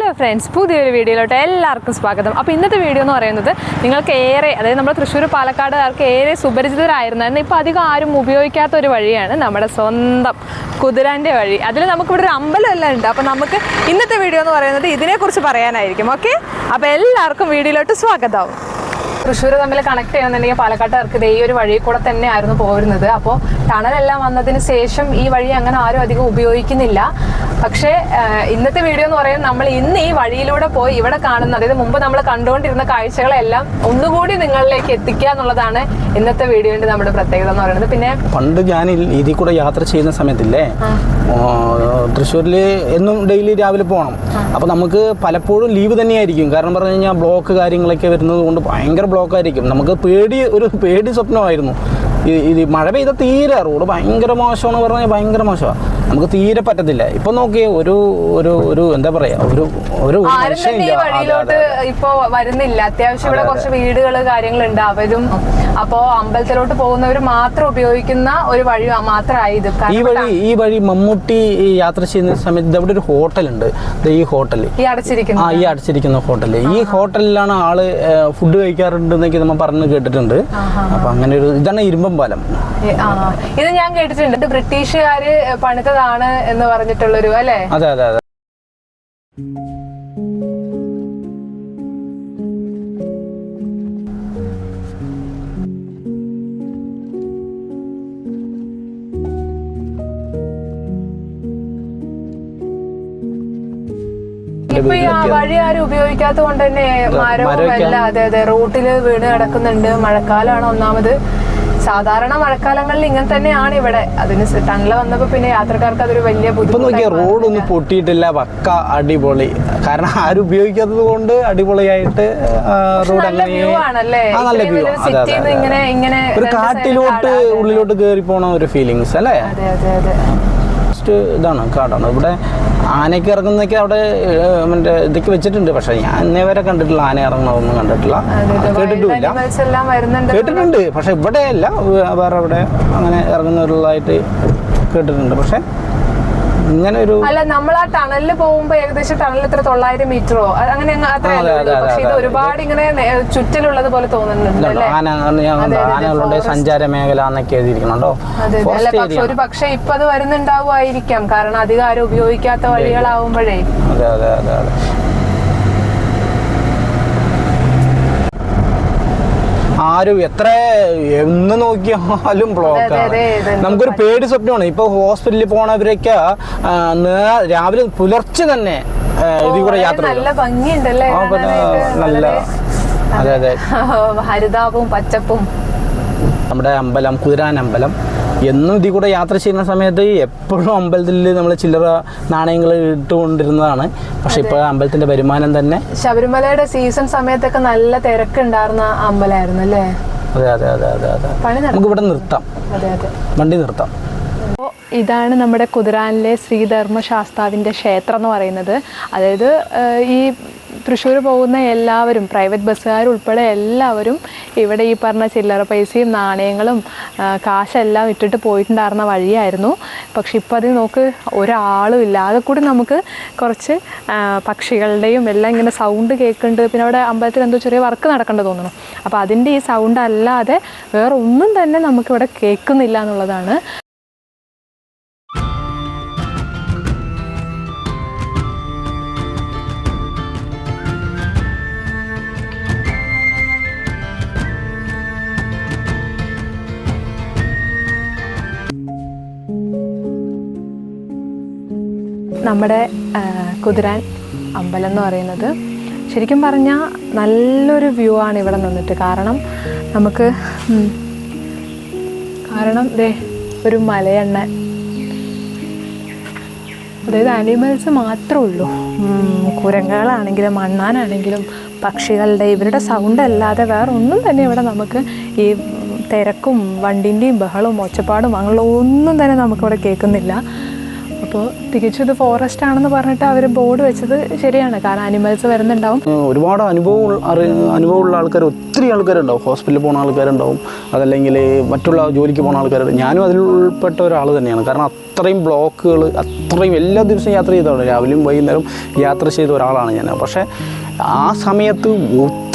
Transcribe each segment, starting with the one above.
Hello friends പുതിയൊരു വീഡിയോയിലോട്ട് എല്ലാവർക്കും സ്വാഗതം. അപ്പോൾ ഇന്നത്തെ വീഡിയോ എന്ന് പറയുന്നത് നിങ്ങൾക്ക് ഏറെ അതായത് നമ്മുടെ തൃശ്ശൂർ പാലക്കാടുകാർക്ക് ഏറെ സുപരിചിതരായിരുന്നായിരുന്നു ഇപ്പോൾ അധികം ആരും ഉപയോഗിക്കാത്ത ഒരു വഴിയാണ് നമ്മുടെ സ്വന്തം കുതിരാന്റെ വഴി. അതിൽ നമുക്കിവിടെ ഒരു അമ്പലം എല്ലാം ഉണ്ട്. അപ്പോൾ നമുക്ക് ഇന്നത്തെ വീഡിയോ എന്ന് പറയുന്നത് ഇതിനെക്കുറിച്ച് പറയാനായിരിക്കും. ഓക്കെ അപ്പോൾ എല്ലാവർക്കും വീഡിയോയിലോട്ട് സ്വാഗതം. തൃശ്ശൂർ തമ്മിൽ കണക്ട് ചെയ്യണമെന്നുണ്ടെങ്കിൽ പാലക്കാട്ടുകാർക്ക് ഇതേ ഒരു വഴി കൂടെ തന്നെ ആയിരുന്നു പോരുന്നത്. അപ്പോൾ ടണലെല്ലാം വന്നതിന് ശേഷം ഈ വഴി അങ്ങനെ ആരും അധികം ഉപയോഗിക്കുന്നില്ല. പക്ഷേ ഇന്നത്തെ വീഡിയോ എന്ന് പറയുന്നത് നമ്മൾ ഇന്ന് ഈ വഴിയിലൂടെ പോയി ഇവിടെ കാണുന്ന അതായത് മുമ്പ് നമ്മൾ കണ്ടുകൊണ്ടിരുന്ന കാഴ്ചകളെല്ലാം ഒന്നുകൂടി നിങ്ങളിലേക്ക് എത്തിക്കുക എന്നുള്ളതാണ് ഇന്നത്തെ വീഡിയോന്റെ നമ്മുടെ പ്രത്യേകത എന്ന് പറയുന്നത്. പിന്നെ പണ്ട് ഞാൻ ഇതിൽ കൂടെ യാത്ര ചെയ്യുന്ന സമയത്തില്ലേ തൃശ്ശൂരിൽ എന്നും ഡെയിലി രാവിലെ പോകണം. അപ്പോൾ നമുക്ക് പലപ്പോഴും ലീവ് തന്നെയായിരിക്കും. കാരണം പറഞ്ഞു കഴിഞ്ഞാൽ ബ്ലോക്ക് കാര്യങ്ങളൊക്കെ വരുന്നത് കൊണ്ട് ഭയങ്കര ബ്ലോക്ക് ആയിരിക്കും നമുക്ക് പേടി ഒരു പേടി സ്വപ്നമായിരുന്നു. ഇത് മഴ പെയ്ത തീരെ റോഡ് ഭയങ്കര മോശമാണ് പറഞ്ഞാൽ ഭയങ്കര മോശമാണ് നമുക്ക് തീരെ പറ്റത്തില്ല. ഇപ്പൊ നോക്കിയേ ഒരു ഒരു ഒരു എന്താ പറയാ ഒരു ഒരു വഴിയിലോട്ട് ഇപ്പൊ വരുന്നില്ല. അത്യാവശ്യം ഇവിടെ കുറച്ച് വീടുകൾ കാര്യങ്ങളുണ്ട് അവരും അപ്പോ അമ്പലത്തിലോട്ട് പോകുന്നവർ മാത്രം ഉപയോഗിക്കുന്ന ഒരു വഴി മാത്രമായി ഇത്. ഈ വഴി ഈ വഴി മമ്മൂട്ടി യാത്ര ചെയ്യുന്ന സമയത്ത് അവിടെ ഒരു ഹോട്ടൽ ഉണ്ട് ഈ ഹോട്ടൽ ഈ അടച്ചിരിക്കുന്നു ആ ഈ അടച്ചിരിക്കുന്ന ഹോട്ടൽ ഈ ഹോട്ടലിലാണ് ആൾ ഫുഡ് കഴിക്കാറുണ്ട് എന്നൊക്കെ നമ്മൾ പറഞ്ഞു കേട്ടിട്ടുണ്ട്. അപ്പൊ അങ്ങനെ ഒരു ഇതാണ് ഇരുമ്പം പാലം. ഏ, ഇത് ഞാൻ കേട്ടിട്ടുണ്ട്. ബ്രിട്ടീഷുകാര് പണിതതാണ് എന്ന് പറഞ്ഞിട്ടുള്ളൊരു അല്ലേ? അതെ അതെ അതെ. വഴി ആരും ഉപയോഗിക്കാത്തത് കൊണ്ട് തന്നെ മരവും അതെ അതെ റൂട്ടിൽ വീണ് കിടക്കുന്നുണ്ട്. മഴക്കാലമാണ് ഒന്നാമത്. സാധാരണ മഴക്കാലങ്ങളിൽ ഇങ്ങനെ തന്നെയാണ് ഇവിടെ. അതിന് ടണൽ വന്നപ്പോ പിന്നെ യാത്രക്കാർക്ക് അതൊരു വലിയ ബുദ്ധിമുട്ട് റോഡ് ഒന്നും പൊട്ടിയിട്ടില്ല പക്ക അടിപൊളി. കാരണം ആരും ഉപയോഗിക്കാത്തത് കൊണ്ട് അടിപൊളിയായിട്ട് റോഡ് അങ്ങനെ ഇങ്ങനെ ഇങ്ങനെ ഒരു കാട്ടിലോട്ട് ഉള്ളിലോട്ട് കേറി പോണ ഒരു ഫീലിങ്സ് അല്ലേ? അതെ അതെ അതെ. ഫസ്റ്റ് ഇതാണ് കാടാണ്. ഇവിടെ ആനയ്ക്ക് ഇറങ്ങുന്നതൊക്കെ അവിടെ മറ്റേ ഇതൊക്കെ വെച്ചിട്ടുണ്ട്. പക്ഷെ ഞാൻ ഇന്നേ വരെ കണ്ടിട്ടില്ല ആന ഇറങ്ങണമൊന്നും കണ്ടിട്ടില്ല. വരുന്നുണ്ട് കേട്ടിട്ടുണ്ട്. പക്ഷെ ഇവിടെയല്ല അല്ല വേറെ ഇവിടെ അങ്ങനെ ഇറങ്ങുന്നവരുള്ളതായിട്ട് കേട്ടിട്ടുണ്ട്. പക്ഷെ ഇങ്ങനെ ഒരു അല്ല നമ്മൾ ആ ടണലിൽ പോകുമ്പോ ഏകദേശം ടണൽ ഇത്ര തൊള്ളായിരം മീറ്ററോ? അങ്ങനെ പക്ഷെ ഇത് ഒരുപാട് ഇങ്ങനെ ചുറ്റലുള്ളത് പോലെ തോന്നുന്നുണ്ട് forest. സഞ്ചാര മേഖല എന്നൊക്കെ എഴുതിയിരിക്കണോ ഒരു പക്ഷെ ഇപ്പൊ അത് വരുന്നുണ്ടാവുമായിരിക്കാം. കാരണം അധികം ആരും ഉപയോഗിക്കാത്ത വഴികളാവുമ്പോഴേ. അതെ അതെ അതെ. ആരും എത്ര എന്ന് നോക്കിയാലും ബ്ലോക്ക് അതെ, അതെ, നമുക്കൊരു പേടി സ്വപ്നമാണ്. ഇപ്പൊ ഹോസ്പിറ്റലിൽ പോണവരൊക്കെ രാവിലെ പുലർച്ചെ തന്നെ ഇതിൽ കൂടെ യാത്ര നല്ല ഭംഗിയുണ്ടല്ലേ? നല്ല അതെ അതെ. ഹരിതാപവും പച്ചപ്പും. നമ്മുടെ അമ്പലം കുതിരാൻ അമ്പലം എന്നും ഇതിൽ കൂടെ യാത്ര ചെയ്യുന്ന സമയത്ത് എപ്പോഴും അമ്പലത്തിൽ നമ്മൾ ചില്ലറ നാണയങ്ങൾ ഇട്ടുകൊണ്ടിരുന്നതാണ്. പക്ഷെ ഇപ്പോൾ അമ്പലത്തിന്റെ വരുമാനം തന്നെ ശബരിമലയുടെ സീസൺ സമയത്തൊക്കെ നല്ല തിരക്കുണ്ടായിരുന്ന അമ്പലമായിരുന്നു അല്ലേ? അതെ അതെ അതെ അതെ അതെ. നമുക്ക് ഇവിടെ നിർത്താം. വണ്ടി നിർത്താം. ഇതാണ് നമ്മുടെ കുതിരാനിലെ ശ്രീധർമ്മശാസ്താവിന്റെ ക്ഷേത്രം എന്ന് പറയുന്നത്. അതായത് ഈ തൃശ്ശൂർ പോകുന്ന എല്ലാവരും പ്രൈവറ്റ് ബസ്സുകാർ ഉൾപ്പെടെ എല്ലാവരും ഇവിടെ ഈ പറഞ്ഞ ചില്ലറ പൈസയും നാണയങ്ങളും കാശെല്ലാം ഇട്ടിട്ട് പോയിട്ടുണ്ടായിരുന്ന വഴിയായിരുന്നു. പക്ഷെ ഇപ്പം അത് നോക്ക് ഒരാളും ഇല്ലാതെ കൂടി നമുക്ക് കുറച്ച് പക്ഷികളുടെയും എല്ലാം ഇങ്ങനെ സൗണ്ട് കേൾക്കുന്നുണ്ട് പിന്നെ അവിടെ അമ്പലത്തിൽ എന്തോ ചെറിയ വർക്ക് നടക്കേണ്ടത് തോന്നുന്നു. അപ്പോൾ അതിന്റെ ഈ സൗണ്ട് അല്ലാതെ വേറെ ഒന്നും തന്നെ നമുക്കിവിടെ കേൾക്കുന്നില്ല എന്നുള്ളതാണ്. നമ്മുടെ കുതിരാൻ അമ്പലം എന്ന് പറയുന്നത്. ശരിക്കും പറഞ്ഞാൽ നല്ലൊരു വ്യൂ ആണ് ഇവിടെ നിന്നിട്ട്. കാരണം നമുക്ക് കാരണം ദേ ഒരു മലയെണ്ണ. അതായത് അനിമൽസ് മാത്രമേ ഉള്ളൂ. കുരങ്ങകളാണെങ്കിലും മണ്ണാനാണെങ്കിലും പക്ഷികളുടെ ഇവരുടെ സൗണ്ട് അല്ലാതെ വേറെ ഒന്നും തന്നെ ഇവിടെ നമുക്ക് ഈ തിരക്കും വണ്ടിന്റെയും ബഹളവും ഒച്ചപ്പാടും അങ്ങനെയുള്ള ഒന്നും തന്നെ നമുക്കിവിടെ കേൾക്കുന്നില്ല. അപ്പോൾ തികച്ചും ഇത് ഫോറസ്റ്റ് ആണെന്ന് പറഞ്ഞിട്ട് അവർ ബോർഡ് വെച്ചത് ശരിയാണ്. കാരണം അനിമൽസ് വരുന്നുണ്ടാവും. ഒരുപാട് അനുഭവം അനുഭവമുള്ള ആൾക്കാർ ഒത്തിരി ആൾക്കാരുണ്ടാവും. ഹോസ്പിറ്റലിൽ പോകുന്ന ആൾക്കാരുണ്ടാവും. അതല്ലെങ്കിൽ മറ്റുള്ള ജോലിക്ക് പോകുന്ന ആൾക്കാരുണ്ട്. ഞാനും അതിൽ ഉൾപ്പെട്ട ഒരാൾ തന്നെയാണ്. കാരണം അത്രയും ബ്ലോക്കുകൾ അത്രയും എല്ലാ ദിവസവും യാത്ര ചെയ്തതാണ്. രാവിലെയും വൈകുന്നേരം യാത്ര ചെയ്ത ഒരാളാണ് ഞാൻ. പക്ഷേ ആ സമയത്ത്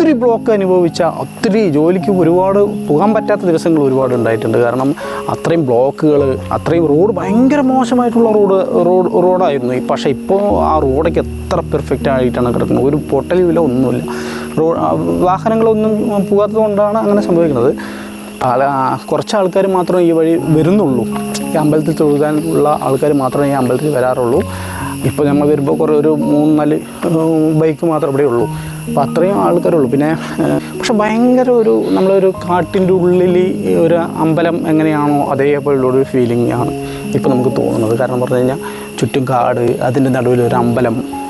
ഒത്തിരി ബ്ലോക്ക് അനുഭവിച്ച ഒത്തിരി ജോലിക്ക് ഒരുപാട് പോകാൻ പറ്റാത്ത ദിവസങ്ങൾ ഒരുപാട് ഉണ്ടായിട്ടുണ്ട്. കാരണം അത്രയും ബ്ലോക്കുകൾ അത്രയും റോഡ് ഭയങ്കര മോശമായിട്ടുള്ള റോഡ് റോഡ് റോഡായിരുന്നു. പക്ഷേ ഇപ്പോൾ ആ റോഡൊക്കെ എത്ര പെർഫെക്റ്റ് ആയിട്ടാണ് കിടക്കുന്നത്. ഒരു പൊട്ടലുമില്ല ഒന്നുമില്ല. റോ ആ വാഹനങ്ങളൊന്നും പോകാത്തത് കൊണ്ടാണ് അങ്ങനെ സംഭവിക്കുന്നത്. കുറച്ച് ആൾക്കാർ മാത്രമേ ഈ വഴി വരുന്നുള്ളൂ. ഈ അമ്പലത്തിൽ തൊഴുകാനുള്ള ആൾക്കാർ മാത്രമേ ഈ അമ്പലത്തിൽ വരാറുള്ളൂ. ഇപ്പോൾ നമ്മൾ വരുമ്പോൾ കുറേ ഒരു മൂന്ന് നാല് ബൈക്ക് മാത്രമേ ഇവിടെ ഉള്ളൂ. അപ്പോൾ അത്രയും ആൾക്കാരുള്ളൂ. പിന്നെ പക്ഷെ ഭയങ്കര ഒരു നമ്മളൊരു കാട്ടിന്റെ ഉള്ളിൽ ഒരു അമ്പലം എങ്ങനെയാണോ അതേപോലുള്ള ഒരു ഫീലിംഗ് ആണ് ഇപ്പോൾ നമുക്ക് തോന്നുന്നത്. കാരണം പറഞ്ഞു കഴിഞ്ഞാൽ ചുറ്റും കാട് അതിന്റെ നടുവിൽ ഒരു അമ്പലം